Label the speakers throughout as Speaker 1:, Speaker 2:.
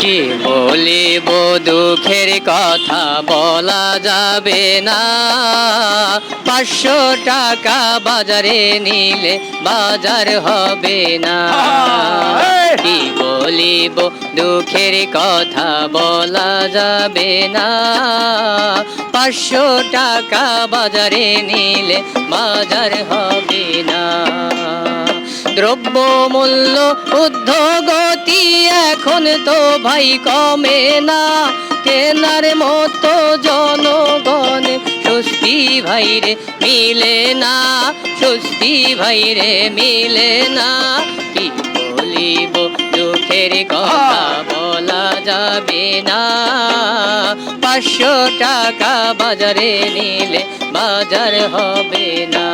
Speaker 1: কি বলিব দুঃখের কথা বলা যাবে না। পাঁচশো টাকা বাজারে নিলে বাজার হবে না। কি বলিব দুঃখের কথা বলা যাবে না। পাঁচশো টাকা বাজারে নিলে বাজার হবে না। দ্রব্য মূল্য ঊর্ধ্বগতি এখন তো ভাই কমে না। কেনার মতো জনগণ স্বস্তি ভাইরে মিলে না স্বস্তি ভাইরে মিলে না। কি বলিব দুঃখের কথা বলা যাবে না। পাঁচশো টাকা বাজারে নিলে বাজার হবে না।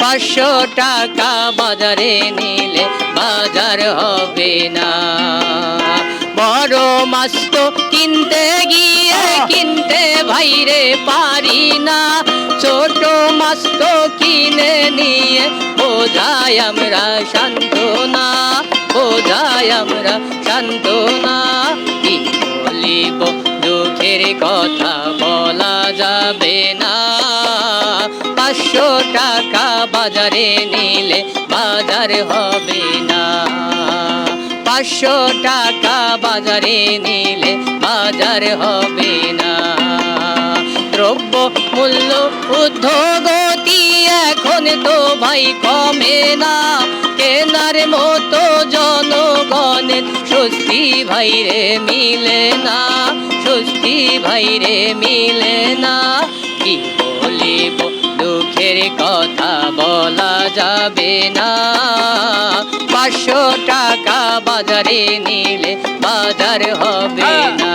Speaker 1: পাঁচশো টাকা বাজারে নিলে বাজার হবে না। বড় মাছ তো কিনতে গিয়ে কিনতে ভাইরে পারি না। ছোট মাছ তো কিনে নিয়ে বোঝাই আমরা শান্ত না। বোঝাই আমরা শান্ত না। কি বলিব? দুঃখের কথা বলা যাবে না। পাঁচশো টাকা বাজারে নিলে বাজার হবে না। পাঁচশো টাকা বাজারে নিলে বাজার হবে না। দ্রব্য মূল্য ঊর্ধ্বগতি এখন তো ভাই কমে না। কেনার মতো জনগণের স্বস্তি ভাইরে মিলে না। ভাইরে মিলে না। কি বলিব দুঃখের কথা বলা যাবে না। পাঁচশো টাকা বাজারে নিলে বাজার হবে না।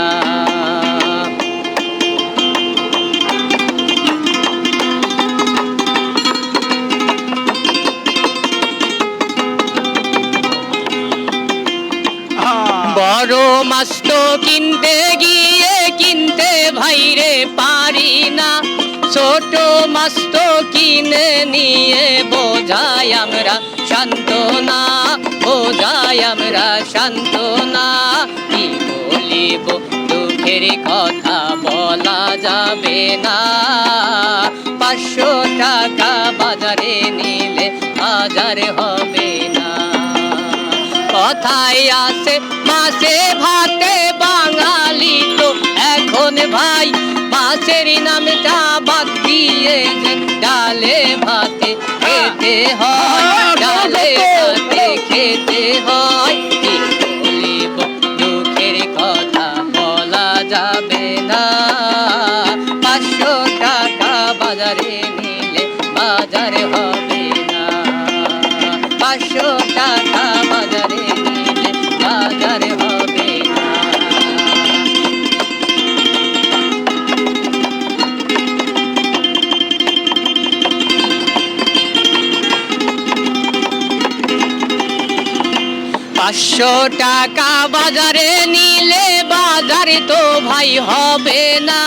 Speaker 1: বড় মাছ তো কিনতে গিয়ে কিনতে ভাইরে পারি না। ছোট মাস্ত কিনে নিয়ে বোঝাই আমরা শান্ত না বোঝাই আমরা শান্ত না কি বলিব, দুঃখের কথা বলা যাবে না। পাঁচশো টাকা বাজারে নিলে বাজার হবে না। কথায় আছে মাসে ভাতে বাঙালি দিয়ে যে ডালে ভাতে খেতে হয় ডালে ভাতে খেতে হয়। বলিব দুঃখের কথা বলা যাবে না। পাঁচশো টাকা বাজারে নিলে বাজার হবে না। পাঁচশো টাকা বাজারে নিলে বাজার পাঁচশো টাকা বাজারে নিলে বাজারে তো ভাই হবে না।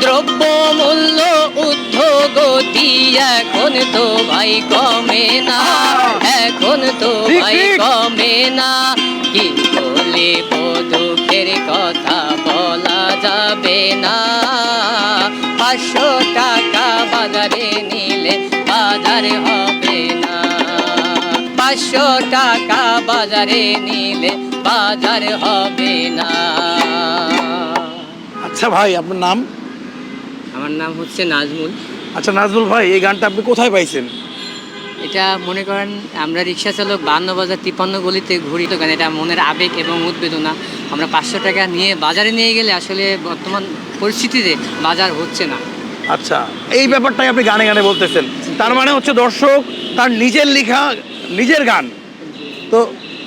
Speaker 1: দ্রব্য মূল্য ঊর্ধ্বগতি এখন তো ভাই কমে না। এখন তো ভাই। কমে না। কি বলে দুঃখের কথা বলা যাবে না। পাঁচশো টাকা বাজারে নিলে বাজার হবে না পাঁচশো টাকা বাজারে নিলে বাজার হবে না।
Speaker 2: আচ্ছা ভাই আপনার নাম?
Speaker 1: আমার নাম হচ্ছে নাজমুল।
Speaker 2: আচ্ছা নাজমুল ভাই এই গানটা আপনি কোথায় পাইছেন?
Speaker 1: এটা মনে করেন আমরা রিক্সা চালক বান্ন বাজার তিপ্পান্ন গলিতে ঘুরি। তো গান এটা মনের আবেগ এবং উদ্বেদনা। আমরা পাঁচশো টাকা নিয়ে বাজারে নিয়ে গেলে আসলে বর্তমান পরিস্থিতিতে বাজার হচ্ছে না।
Speaker 2: আচ্ছা এই ব্যাপারটাই আপনি গানে গানে বলতেছেন। তার মানে হচ্ছে দর্শক তার নিজের লেখা নিজের গান তো